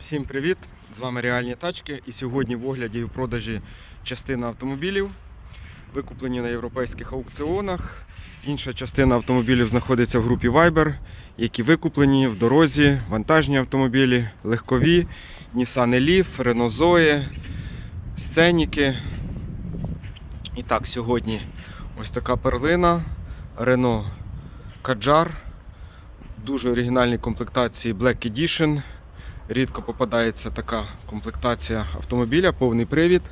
Всім привіт! З вами Реальні тачки. І сьогодні в огляді і в продажі частина автомобілів, викуплені на європейських аукціонах. Інша частина автомобілів знаходиться в групі Viber, які викуплені в дорозі, вантажні автомобілі, легкові, Nissan Leaf, Renault Zoe, сценіки. І так, сьогодні ось така перлина Renault Kadjar. Дуже оригінальні комплектації Black Edition. Рідко попадається така комплектація автомобіля, повний привід.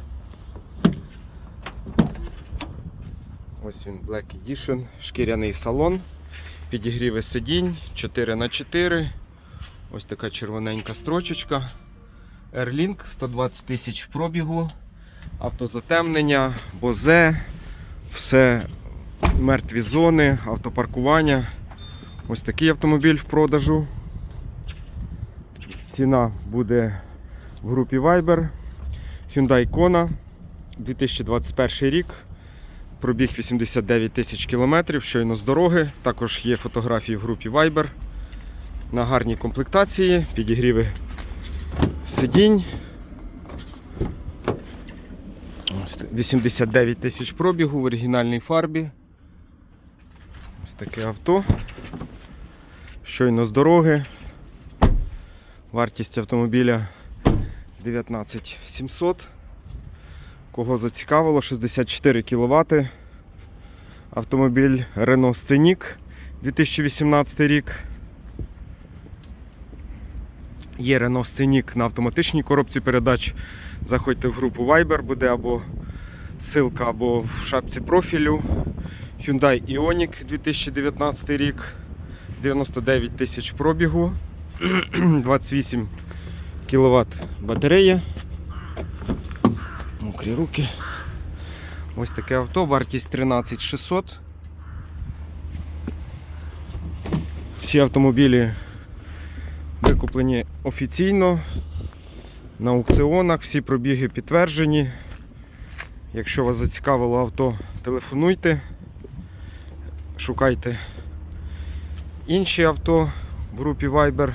Ось він Black Edition, шкіряний салон, підігріви сидінь 4х4. Ось така червоненька строчечка. Airlink 120 тисяч в пробігу, автозатемнення, бозе, все мертві зони, автопаркування. Ось такий автомобіль в продажу. Ціна буде в групі Viber. Hyundai Kona 2021 рік. Пробіг 89 тисяч кілометрів, щойно з дороги. Також є фотографії в групі Viber. На гарній комплектації, підігріви сидінь. 89 тисяч пробігу в оригінальній фарбі. Ось таке авто. Щойно з дороги. Вартість автомобіля 19 700. Кого зацікавило, 64 кВт. Автомобіль Renault Scenic 2018 рік. Є Renault Scenic на автоматичній коробці передач. Заходьте в групу Viber, буде або ссылка, або в шапці профілю. Hyundai Ioniq 2019 рік. 99 тисяч пробігу. 28 кВт батарея. Мокрі руки. Ось таке авто, вартість 13600. Всі автомобілі викуплені офіційно на аукціонах, всі пробіги підтверджені. Якщо вас зацікавило авто, телефонуйте, шукайте інші авто в групі Viber.